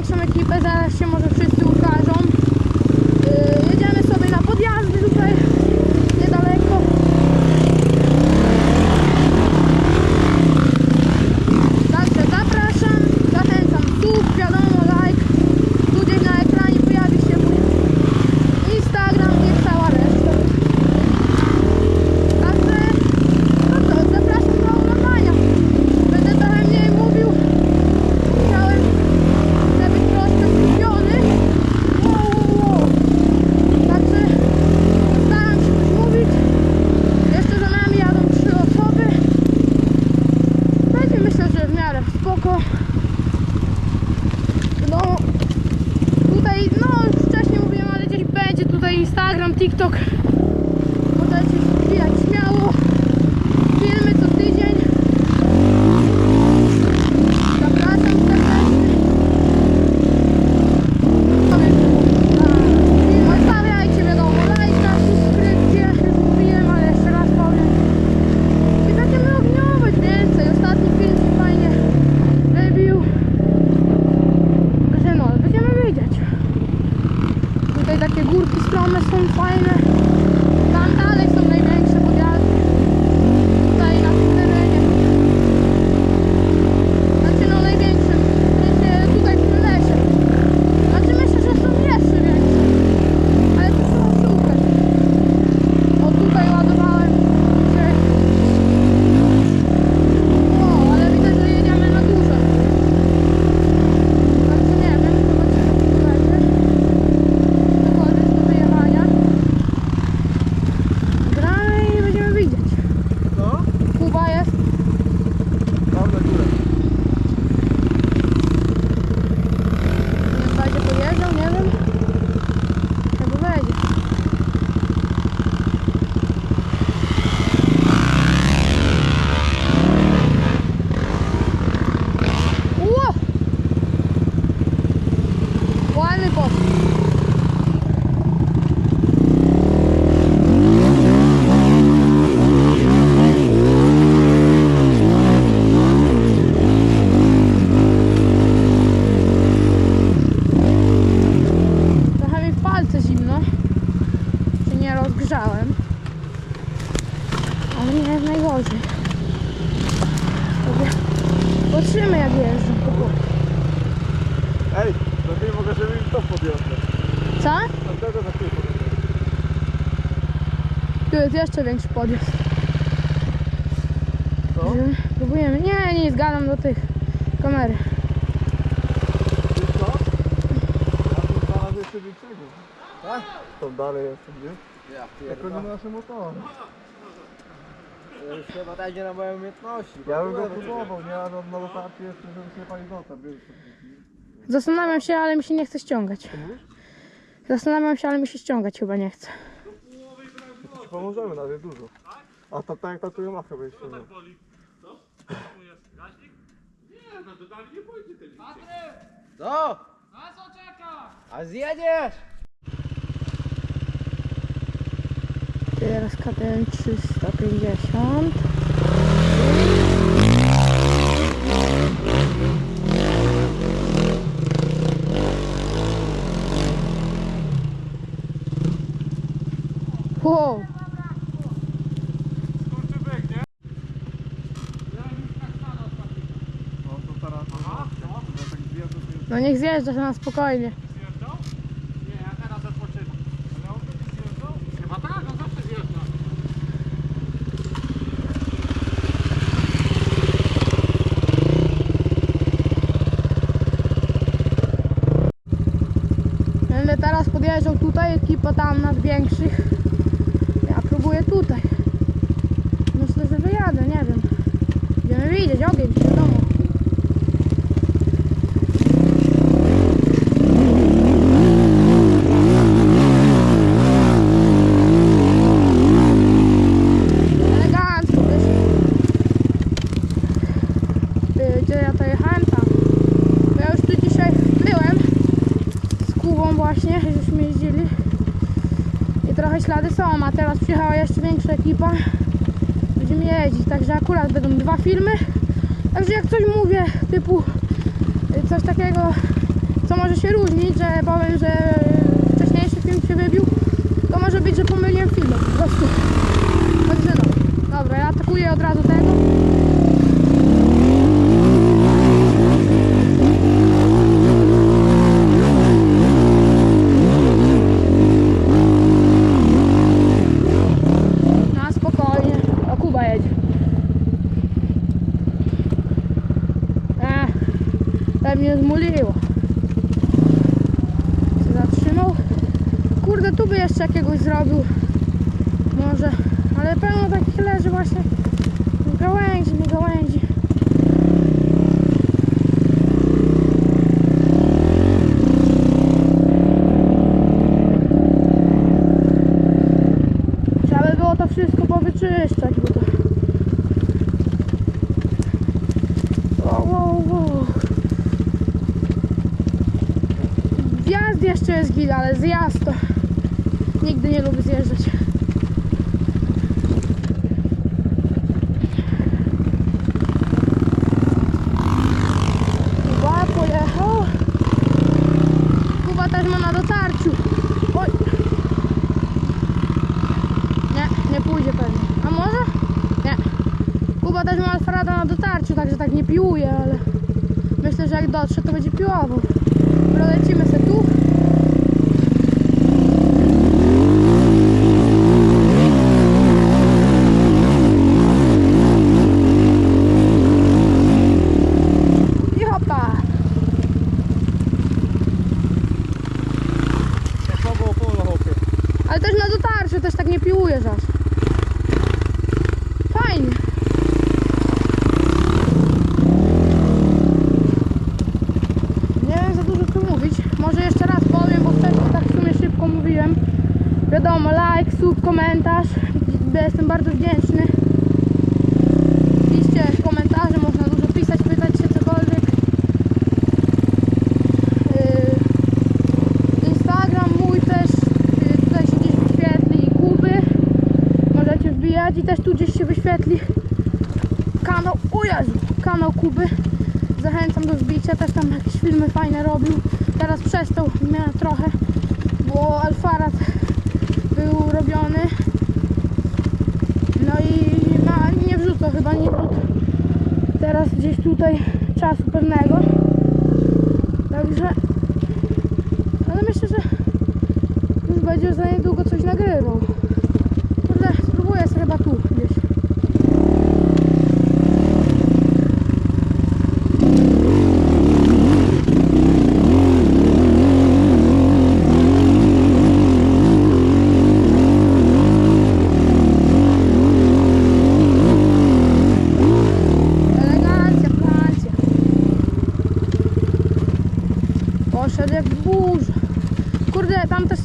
estamos aqui para dar as chamas Co? Tu jest jeszcze większy podjazd. Co? Próbujemy. Nie, nie zgadam do tych kamery. Co? Ja tu znalazłem jeszcze większego. Tak? Tam dalej jest, gdzie? Ja Jako nie nasze motory. Już chyba dajcie na moje umiejętności. Ja bym go próbował, nie? Ale na lokacji jeszcze, żeby się pani wiesz? Zastanawiam się, ale mi się nie chce ściągać. Co? Zastanawiam się, ale mi się ściągać chyba nie chce. To ci pomożemy, nawet dużo. A to tak jak ta tu Yamaha będzie ściągnął. Co? Na co czeka? A zjedziesz? Teraz KTM 350. Wow. No to teraz... Aha, no. Ja tak zwijam, to się... No niech zjeżdża na spokojnie. Nie, ja teraz odpoczynam. Ale on będzie zjeżdżał? Chyba tak, on zawsze zjeżdża. Będę teraz podjeżdżał tutaj, ekipa tam nad większych. Ja próbuję tutaj. Myślę, że wyjadę, nie wiem. Będziemy widzieć, ogień, wiadomo. Elegancko wyszło. Ty, Gdzie ja to jechałem? Tam. Bo ja już tu dzisiaj byłem z Kubą właśnie, żeśmy jeździli. I trochę ślady są, a teraz przyjechała jeszcze większa ekipa. Będziemy jeździć, także akurat będą dwa filmy. Także jak coś mówię, typu y, coś takiego, co może się różnić, że powiem, że wcześniejszy film się wybił, to może być, że pomyliłem film po prostu. Także no. Dobra, ja atakuję od razu tego. Na spokojnie. O, Kuba jedzie. Ech, to mnie zmuliło. Się zatrzymał. Kurde, tu by jeszcze jakiegoś zrobił. Może. Ale pełno takich leży właśnie. Gałęzi, nie gałęzi. Trzeba by było to wszystko powyczyszczać, bo to... Wow, wow, wow. Wjazd jeszcze jest gil, ale zjazd to nigdy nie lubię zjeżdżać. Kuba pojechał. Kuba też ma na dotarciu. Oj. Nie, nie pójdzie pewnie. A może? Nie. Kuba też ma Alfarada na dotarciu, także tak nie piłuje, ale myślę, że jak dotrze, to będzie piłował. Lecimy Ale też na dotarciu, też tak nie piłujesz aż. Fajnie. Nie wiem za dużo co mówić. Może jeszcze raz powiem, bo wcześniej tak w sumie szybko mówiłem. Wiadomo, like, sub, komentarz. Jestem bardzo wdzięczny. Piszcie komentarze, można dużo pisać, pytać się cokolwiek. Yy, Instagram mój też y, tutaj się gdzieś wyświetli i Kuby. Możecie wbijać i też tu gdzieś się wyświetli kanał, kanał Kuby. Zachęcam do wbicia, też tam jakieś filmy fajne robił. Teraz przestał, miałem trochę, bo Alfarat był robiony. No i ma, nie wrzucał, chyba nie wrzucał. Teraz gdzieś tutaj czasu pewnego. Także ale myślę, że już będzie za niedługo coś nagrywał. Kurde, spróbuję sobie chyba tu gdzieś. Elegancja, Francja. Poszedł jak w burze. Kurde, tam też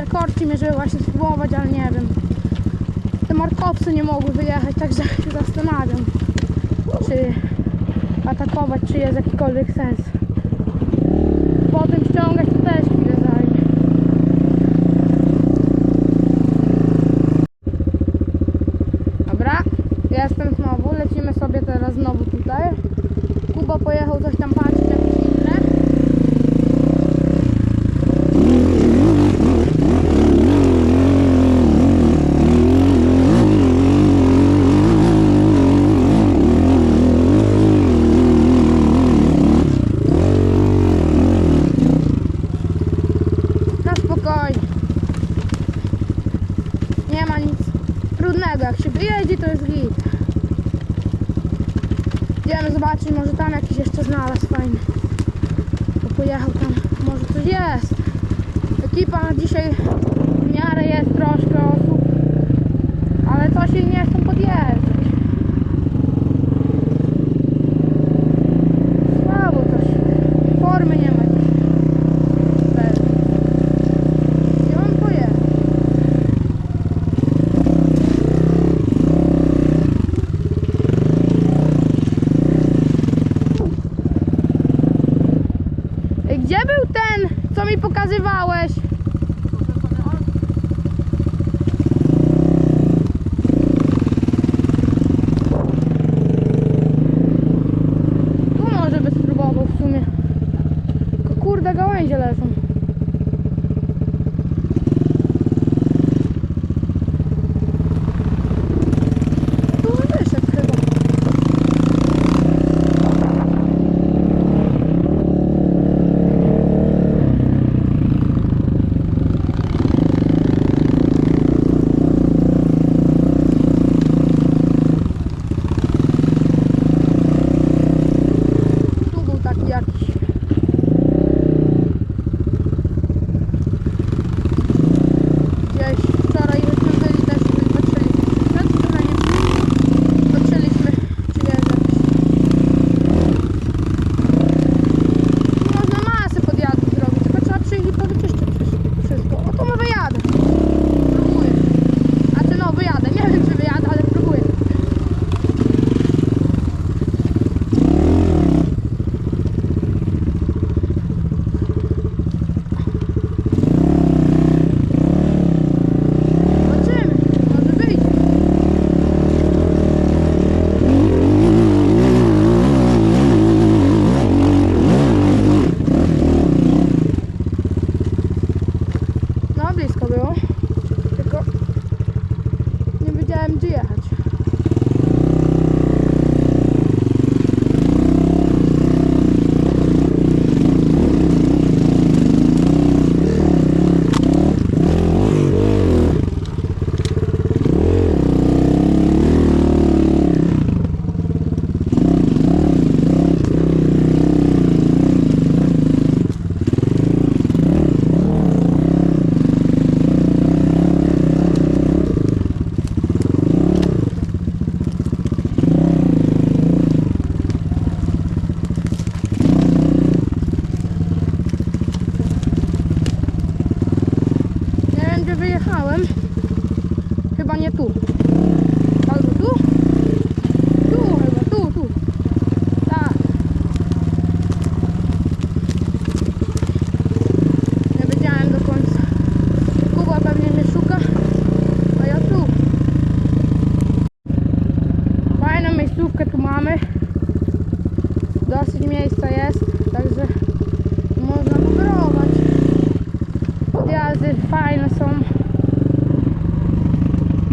te większe korki mierzyły właśnie spróbować, ale nie wiem. Te markowce nie mogły wyjechać, także się zastanawiam, czy atakować, czy jest jakikolwiek sens. Potem ściągać to też chwilę zajmie. Dobra, jestem znowu, lecimy sobie teraz znowu tutaj. Kuba pojechał coś tam patrzeć, jakieś inne. Na spokojnie. Nie ma nic trudnego. Jak się wyjedzie, to jest git. Idziemy zobaczyć, może tam jakiś jeszcze znalazł fajny. Bo pojechał tam, może coś jest. Ekipa dzisiaj w miarę jest troszkę osób, ale to się nie chcą podjeżdżać. Gdzie był ten, co mi pokazywałeś? Tu może by spróbował w sumie. Kurde gałęzie leżą.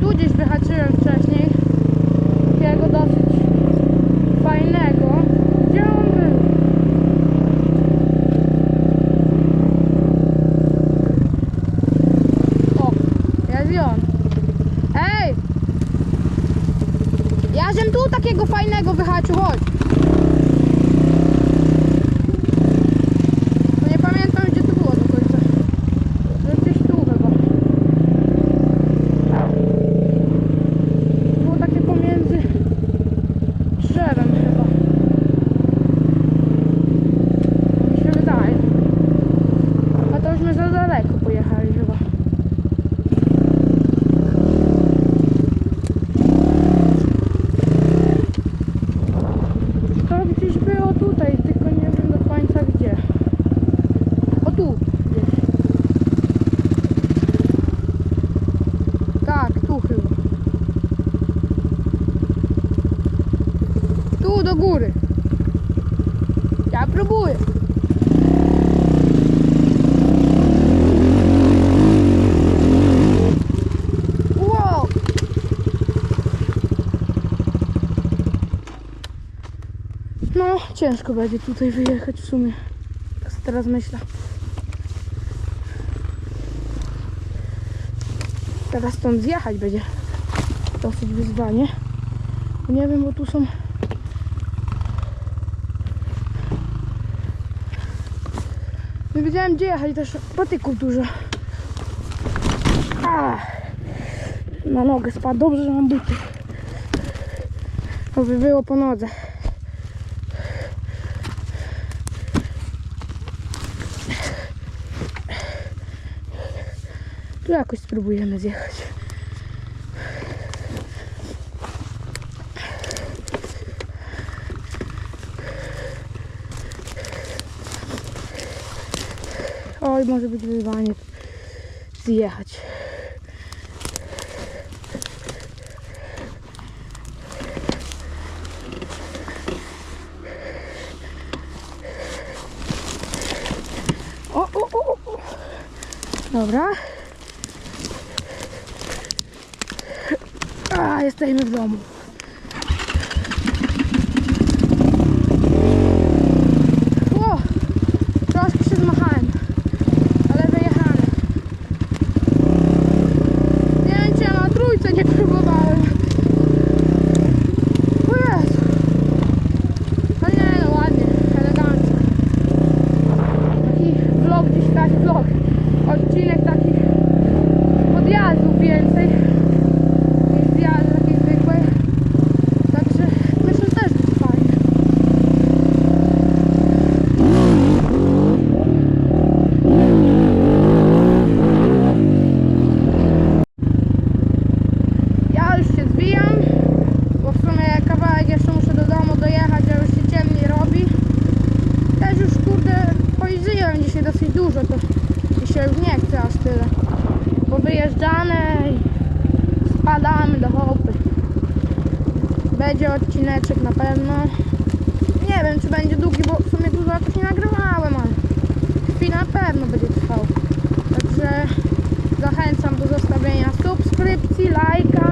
tu gdzieś wyhaczyłem wcześniej. Güzel. spróbuję. No, ciężko będzie tutaj wyjechać w sumie. Tak teraz myślę. Teraz stąd zjechać będzie dosyć wyzwanie. Nie wiem, bo tu są wiedziałem gdzie jechać też po tej kulturze. A, na nogę spadł. Dobrze, że mam buty. Bo wywyło po nodze. Tu jakoś spróbujemy zjechać. oj, może być wyzwanie zjechać. O, o, o, o. Dobra. A, jesteśmy w domu. i się już nie chce aż tyle. Bo wyjeżdżane i spadamy do chopy. Będzie odcineczek na pewno. Nie wiem czy będzie długi, bo w sumie dużo jakoś nie nagrywałem, ale chwil na pewno będzie trwał. Także zachęcam do zostawienia subskrypcji, lajka.